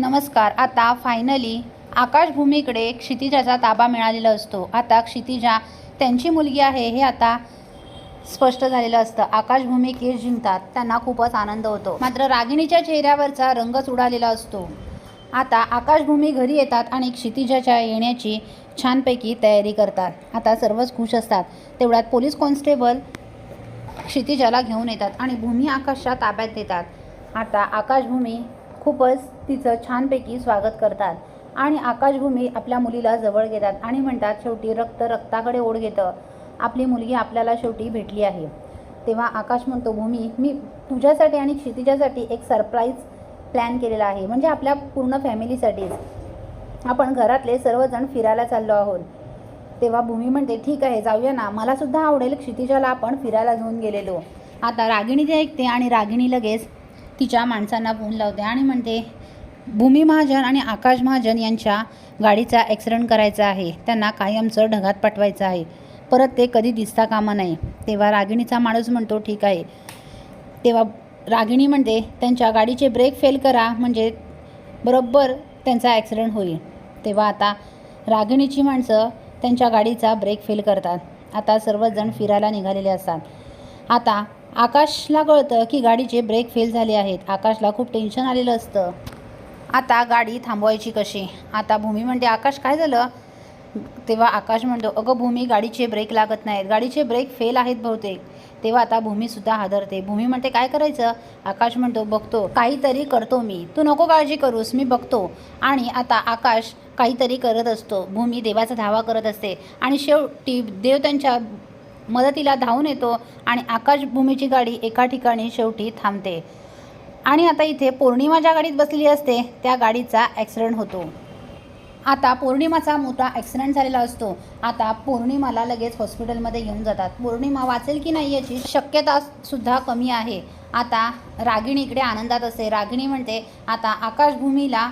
नमस्कार आता फायनली आकाशभूमीकडे क्षितिजाचा ताबा मिळालेला असतो. आता क्षितिजा त्यांची मुलगी आहे हे आता स्पष्ट झालेलं असतं. आकाशभूमी केस जिंकतात त्यांना खूपच आनंद होतो. मात्र रागिणीच्या चेहऱ्यावरचा रंगच उडालेला असतो. आता आकाशभूमी घरी येतात आणि क्षितिजाच्या येण्याची छानपैकी तयारी करतात. आता सर्वच खुश असतात. तेवढ्यात पोलीस कॉन्स्टेबल क्षितिजाला घेऊन येतात आणि भूमी आकाशच्या ताब्यात देतात. आता आकाशभूमी खूपच तिचं छानपैकी स्वागत करतात. आणि आकाशभूमी आपल्या मुलीला जवळ घेतात आणि म्हणतात शेवटी रक्त रक्ताकडे ओढ घेतं. आपली मुलगी आपल्याला शेवटी भेटली आहे. तेव्हा आकाश म्हणतो भूमी मी तुझ्यासाठी आणि क्षितिजासाठी एक सरप्राईज प्लॅन केलेला आहे. म्हणजे आपल्या पूर्ण फॅमिलीसाठीच आपण घरातले सर्वजण फिरायला चाललो आहोत. तेव्हा भूमी म्हणते ठीक आहे जाऊया ना. मला सुद्धा आवडेल क्षितिजाला आपण फिरायला घेऊन गेलेलो. आता रागिणी ते ऐकते आणि रागिणी लगेच तिच्या माणसांना फोन लावते आणि म्हणते भूमी महाजन आणि आकाश महाजन यांच्या गाडीचा ॲक्सिडेंट करायचा आहे. त्यांना कायमचं ढगात पाठवायचं आहे. परत ते कधी दिसता कामा नाही तेव्हा रागिणीचा माणूस म्हणतो ठीक आहे. तेव्हा रागिणी म्हणते त्यांच्या गाडीचे ब्रेक फेल करा. म्हणजे बरोबर त्यांचा ॲक्सिडेंट होईल. तेव्हा आता रागिणीची माणसं त्यांच्या गाडीचा ब्रेक फेल करतात. आता सर्वजण फिरायला निघालेले असतात. आता आकाशला कळतं की गाडीचे ब्रेक फेल झाले आहेत. आकाशला खूप टेन्शन आलेलं असतं. आता गाडी थांबवायची कशी? आता भूमी म्हणते आकाश काय झालं? तेव्हा आकाश म्हणतो अगं भूमी गाडीचे ब्रेक लागत नाहीत. गाडीचे ब्रेक फेल आहेत बहुतेक. तेव्हा आता भूमीसुद्धा हादरते. भूमी म्हणते काय करायचं? आकाश म्हणतो बघतो. काहीतरी करतो मी. तू नको काळजी करूस. मी बघतो. आणि आता आकाश काहीतरी करत असतो. भूमी देवाचा धावा करत असते. आणि शेवटी देव त्यांच्या मदतीला धावून येतो आणि आकाशभूमीची गाडी एका ठिकाणी शेवटी थांबते. आणि आता इथे पौर्णिमा ज्या गाडीत बसलेली असते त्या गाडीचा ॲक्सिडेंट होतो. आता पौर्णिमाचा मोठा ॲक्सिडेंट झालेला असतो. आता पौर्णिमाला लगेच हॉस्पिटलमध्ये घेऊन जातात. पौर्णिमा वाचेल की नाही याची शक्यता सुद्धा कमी आहे. आता रागिणी इकडे आनंदात असते. रागिणी म्हणते आता आकाशभूमीला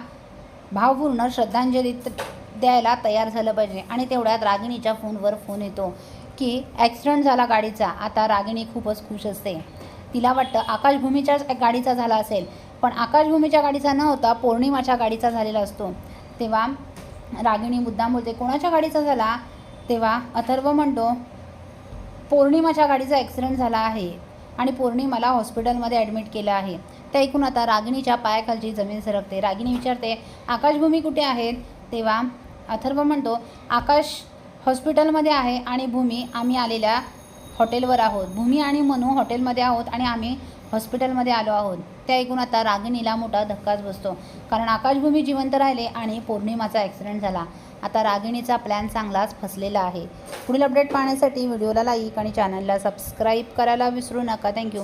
भावपूर्ण श्रद्धांजली द्यायला तयार झालं पाहिजे. आणि तेवढ्यात रागिणीच्या फोनवर फोन येतो. की ॲक्सिडेंट झाला गाडीचा. आता रागिणी खूपच खुश असते. तिला वाटतं आकाशभूमीच्याच गाडीचा झाला असेल. पण आकाशभूमीच्या गाडीचा न होता पौर्णिमाच्या गाडीचा झालेला असतो. तेव्हा रागिणी मुद्दाम बोलते कोणाच्या गाडीचा झाला? तेव्हा अथर्व म्हणतो पौर्णिमाच्या गाडीचा ॲक्सिडेंट झाला आहे आणि पौर्णिमाला हॉस्पिटलमध्ये ॲडमिट केलं आहे. त्या ऐकून आता रागिणीच्या पायाखालची जमीन सरकते. रागिणी विचारते आकाशभूमी कुठे आहेत? तेव्हा अथर्व म्हणतो आकाश हॉस्पिटलमध्ये आहे आणि भूमी आम्ही आलेल्या हॉटेलवर आहोत. भूमी आणि मनू हॉटेलमध्ये आहोत आणि आम्ही हॉस्पिटलमध्ये आलो आहोत. त्या ऐकून आता रागिणीला मोठा धक्काच बसतो. कारण आकाशभूमी जिवंत राहिले आणि पौर्णिमाचा ॲक्सिडेंट झाला. आता रागिणीचा प्लॅन चांगलाच फसलेला आहे. पुढील अपडेट पाहण्यासाठी व्हिडिओला लाईक आणि चॅनलला सबस्क्राईब करायला विसरू नका. थँक्यू